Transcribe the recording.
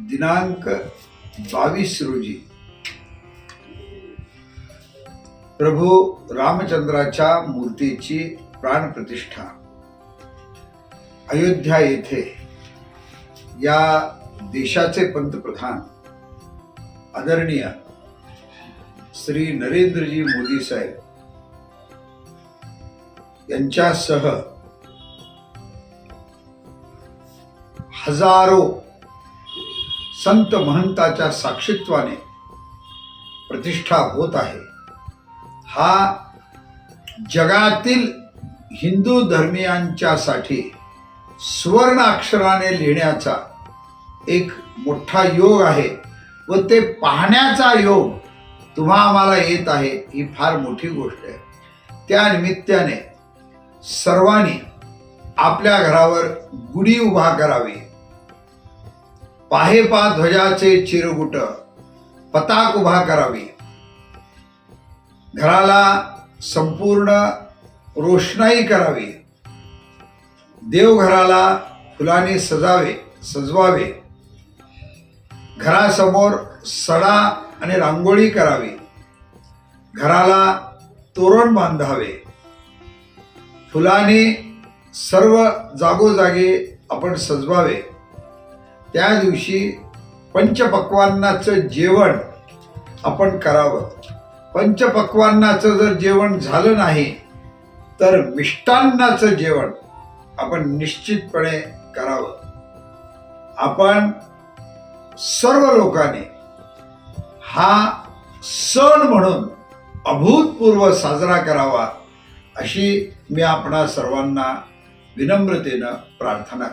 दिनांक बावीस रोजी. प्रभू रामचंद्राच्या मूर्तीची प्राणप्रतिष्ठा. अयोध्या येथे या देशाचे पंतप्रधान आदरणीय श्री नरेंद्रजी मोदी साहेब यांच्यासह हजारो संत महंताच्या साक्षित्वाने प्रतिष्ठा होत आहे. हा जगातील हिंदू धर्मियांच्यासाठी सुवर्ण अक्षराने लिहिण्याचा एक मोठा योग आहे व ते पाहण्याचा योग तुम्हा आम्हाला येत आहे ही फार मोठी गोष्ट आहे. त्या निमित्ताने सर्वांनी आपल्या घरावर गुढी उभा करावी. पाहेपा ध्वजाचे चिरगुट पताक उभा करावी. घराला संपूर्ण रोषणाई करावी. देवघराला फुलाने सजावे सजवावे. घरासमोर सडा आणि रांगोळी करावी. घराला तोरण बांधावे. फुलाने सर्व जागोजागी आपण सजवावे. त्या दिवशी पंचपक्वान्नाचं जेवण आपण करावं. पंचपक्वान्नाचं जर जेवण झालं नाही तर मिष्टान्नाचं जेवण आपण निश्चितपणे करावं. आपण सर्व लोकांनी हा सण म्हणून अभूतपूर्व साजरा करावा अशी मी आपणा सर्वांना विनम्रतेनं प्रार्थना करतो.